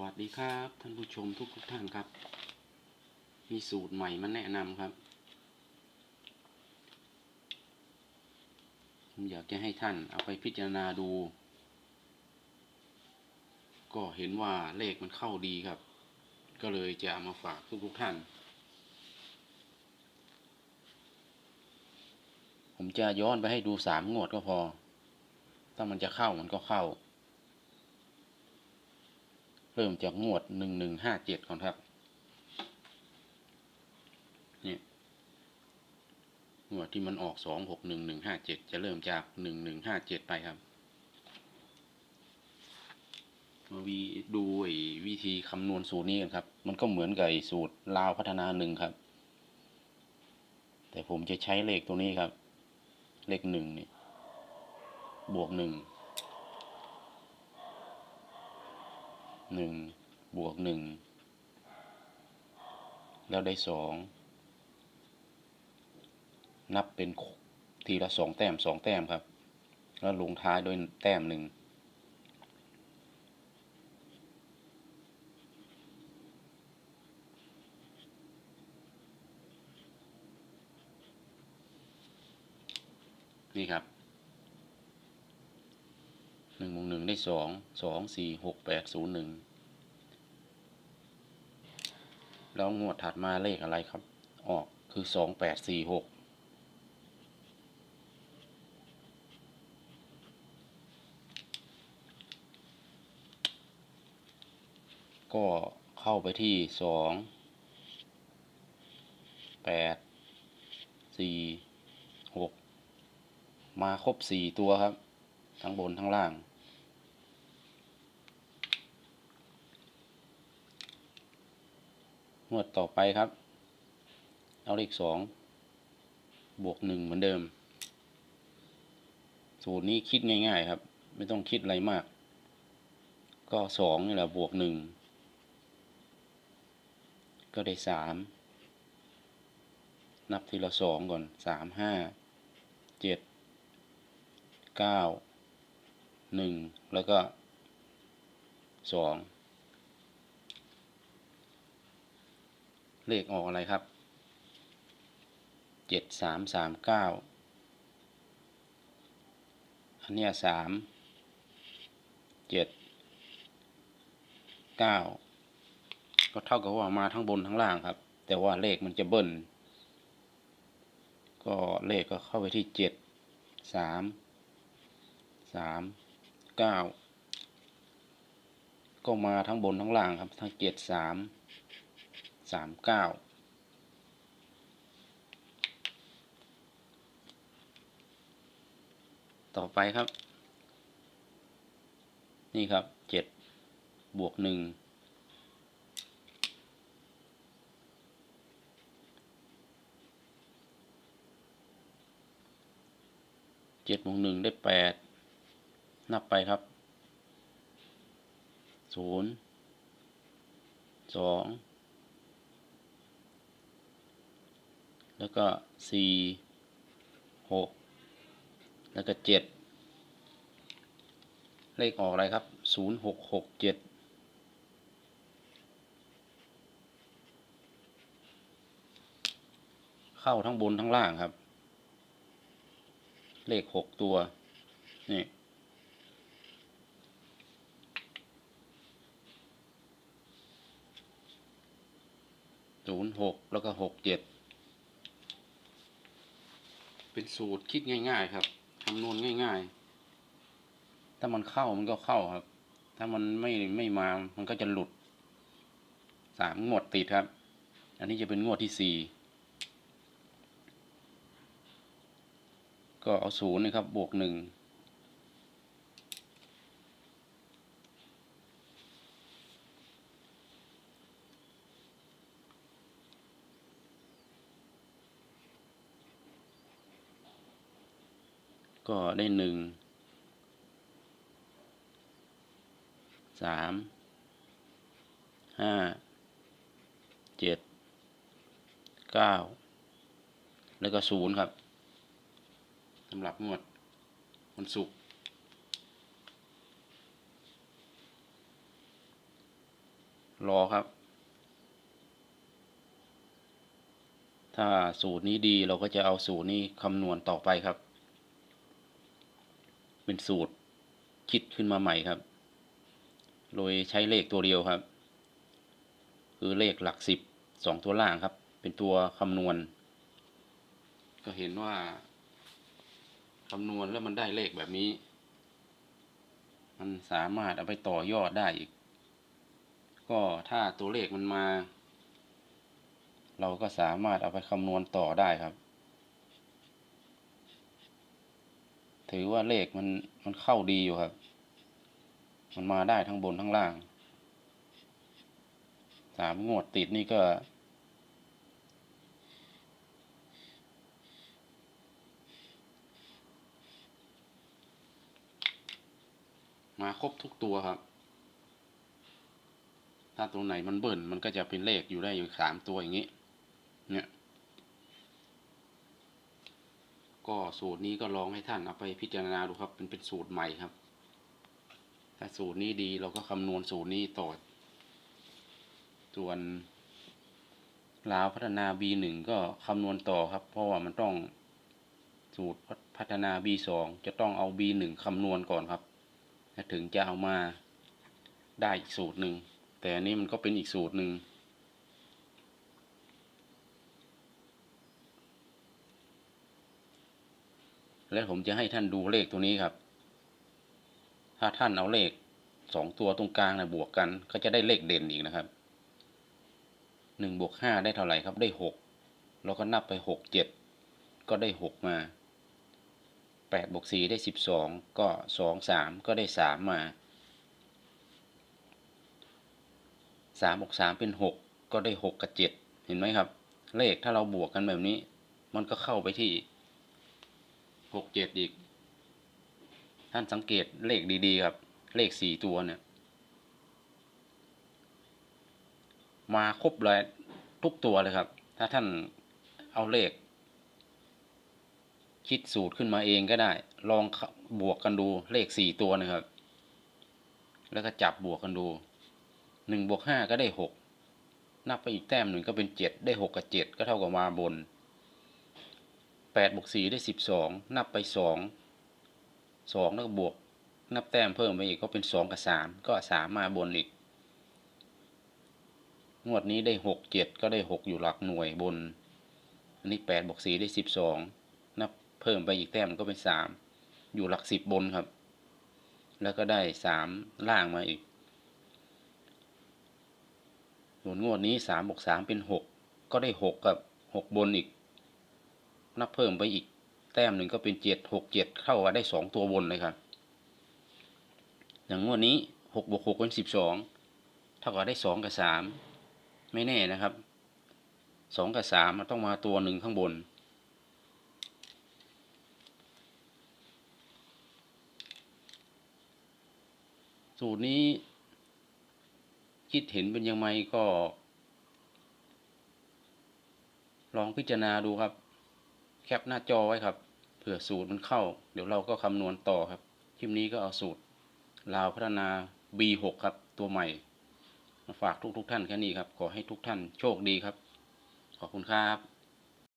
วัสดีครับ ท่านผู้ชมทุกทุกท่านครับ มีสูตรใหม่มาแนะนำครับ ผมอยากจะให้ท่านเอาไปพิจารณาดู ก็เห็นว่าเลขมันเข้าดีครับ ก็เลยจะเอามาฝากทุกทุกท่าน ผมจะย้อนไปให้ดูสามงวดก็พอ ถ้ามันจะเข้ามันก็เข้า เริ่มจากงวดหนึ่งหนึ่งห้าเจ็ดก่อนครับนี่งวดที่มันออกสองหกหนึ่งหนึ่งห้าเจ็ดจะเริ่มจากหนึ่งหนึ่งห้าเจ็ดไปครับมาวีดูวิธีคำนวณสูตรนี้กันครับ มันก็เหมือนกับสูตรลาวพัฒนาหนึ่งครับ แต่ผมจะใช้เลขตัวนี้ครับ เลขหนึ่งนี่บวกหนึ่ง หนึ่งบวกหนึ่งแล้วได้สองนับเป็นทีละสองแต้มสองแต้มครับ แล้วลงท้ายด้วยแต้มหนึ่งนี่ครับ หนึ่งบวกหนึ่งได้สองสองสี่หกแปดศูนย์หนึ่งแล้วงวดถัดมาเลขอะไรครับ ออกคือสองแปดสี่หกก็เข้าไปที่สองแปดสี่หกมาครบสี่ตัวครับ ทั้งบนทั้งล่าง งวดต่อไปครับ เอาเลขสองบวกหนึ่งเหมือนเดิม สูตรนี้คิดง่ายๆครับ ไม่ต้องคิดอะไรมาก ก็สองนี่แหละบวกหนึ่งก็ได้สามนับทีละสองก่อนสามห้าเจ็ดเก้า หนึ่งแล้วก็สองเลขออกอะไรครับเจ็ดสามสามเก้าอันเนี้ยสามเจ็ดเก้าก็เท่ากับว่ามาทั้งบนทั้งล่างครับ แต่ว่าเลขมันจะเบิ้ลก็เลขก็เข้าไปที่เจ็ดสามสาม เก้าก็มาทั้งบนทั้งล่างครับ ทั้งเจ็ดสามสามเก้าต่อไปครับ นี่ครับเจ็ดบวกหนึ่งเจ็ดบวกหนึ่งได้แปด นับไปครับศูนย์สองแล้วก็สี่หกแล้วก็เจ็ดเลขออกอะไรครับศูนย์หกหกเจ็ดเข้าทั้งบนทั้งล่างครับ เลขหกตัว นี่ ศูนย์หกแล้วก็หกเจ็ดเป็นสูตรคิดง่าย ๆ ครับคำนวณง่าย ๆ ถ้ามันเข้ามันก็เข้าครับ ถ้ามันไม่ไม่มามันก็จะหลุดสามงวดติดครับ อันนี้จะเป็นงวดที่สี่ก็เอาศูนย์นะครับบวกหนึ่ง ก็ได้หนึ่งสามห้าเจ็ดเก้าแล้วก็ศูนย์ครับสำหรับงวดวันศุกร์รอครับ ถ้าสูตรนี้ดีเราก็จะเอาสูตรนี้คำนวณต่อไปครับ เป็นสูตรคิดขึ้นมาใหม่ครับ โดยใช้เลขตัวเดียวครับ คือเลขหลักสิบสองตัวล่างครับ เป็นตัวคำนวณ ก็เห็นว่าคำนวณแล้วมันได้เลขแบบนี้ มันสามารถเอาไปต่อยอดได้อีก ก็ถ้าตัวเลขมันมา เราก็สามารถเอาไปคำนวณต่อได้ครับ ถือว่าเลขมันมันเข้าดีอยู่ครับ มันมาได้ทั้งบนทั้งล่าง สามงวดติดนี่ก็ มาครบทุกตัวครับ ถ้าตัวไหนมันเบิ่นมันก็จะเป็นเลขอยู่ได้อยู่สามตัวอย่างนี้ เนี่ย ก็สูตรนี้ก็ลองให้ท่านเอาไปพิจารณาดูครับเป็นเป็นสูตรใหม่ครับ ถ้าสูตรนี้ดีเราก็คำนวณสูตรนี้ต่อ ส่วนลาวพัฒนา B1 ก็คำนวณต่อครับ เพราะว่ามันต้องสูตรพัฒนา B2 จะต้องเอา B1 คำนวณก่อนครับถึงจะเอามาได้อีกสูตรหนึ่งแต่อันนี้มันก็เป็นอีกสูตรหนึ่ง และผมจะให้ท่านดูเลขตัวนี้ครับ ถ้าท่านเอาเลขสองตัวตรงกลางนะบวกกัน ก็จะได้เลขเด่นอีกนะครับหนึ่งบวกห้าได้เท่าไหร่ครับได้หกเราก็นับไปหกเจ็ดก็ได้หกมาแปดบวกสี่ได้สิบสองก็สองสามก็ได้สามมาสามบวกสามเป็นหกก็ได้หกกับเจ็ดเห็นไหมครับ เลขถ้าเราบวกกันแบบนี้ มันก็เข้าไปที่ หกเจ็ดอีก ท่านสังเกตเลขดีๆครับ เลขสี่ตัวเนี่ย มาครบเลยทุกตัวเลยครับ ถ้าท่านเอาเลข คิดสูตรขึ้นมาเองก็ได้ ลองบวกกันดูเลขสี่ตัวนะครับ แล้วก็จับบวกกันดูหนึ่งบวกห้าก็ได้หกนับไปอีกแต้มหนึ่งก็เป็นเจ็ดได้หกกับเจ็ดก็เท่ากับมาบน แปดบวกสี่ได้สิบสองนับไปสองสองแล้วก็บวก นับแต้มเพิ่มไปอีกก็เป็นสองกับสามก็สามมาบนอีก งวดนี้ได้หกเจ็ดก็ได้หกอยู่หลักหน่วยบน อันนี้แปดบวกสี่ได้สิบสองนับเพิ่มไปอีกแต้มก็เป็นสามอยู่หลักสิบบนครับ แล้วก็ได้สามล่างมาอีกส่วนงวดนี้สามบวกสามเป็นหกก็ได้หกกับหกบนอีก นับเพิ่มไปอีก แต้มหนึ่งก็เป็นเจ็ดหกเจ็ดเข้ากับได้สองตัวบนเลยครับ อย่างงวดนี้หกบวกหกเป็นสิบสองเท่ากับได้สองกับสามไม่แน่นะครับสองกับสามมันต้องมาตัวหนึ่งข้างบน สูตรนี้ คิดเห็นเป็นยังไงก็ ลองพิจารณาดูครับ แคปหน้าจอไว้ครับ เผื่อสูตรมันเข้า เดี๋ยวเราก็คำนวณต่อครับ คลิปนี้ก็เอาสูตรลาวพัฒนา B6 ครับ ตัวใหม่ มาฝากทุกทุกๆท่านแค่นี้ครับ ขอให้ทุกท่านโชคดีครับ ขอบคุณครับ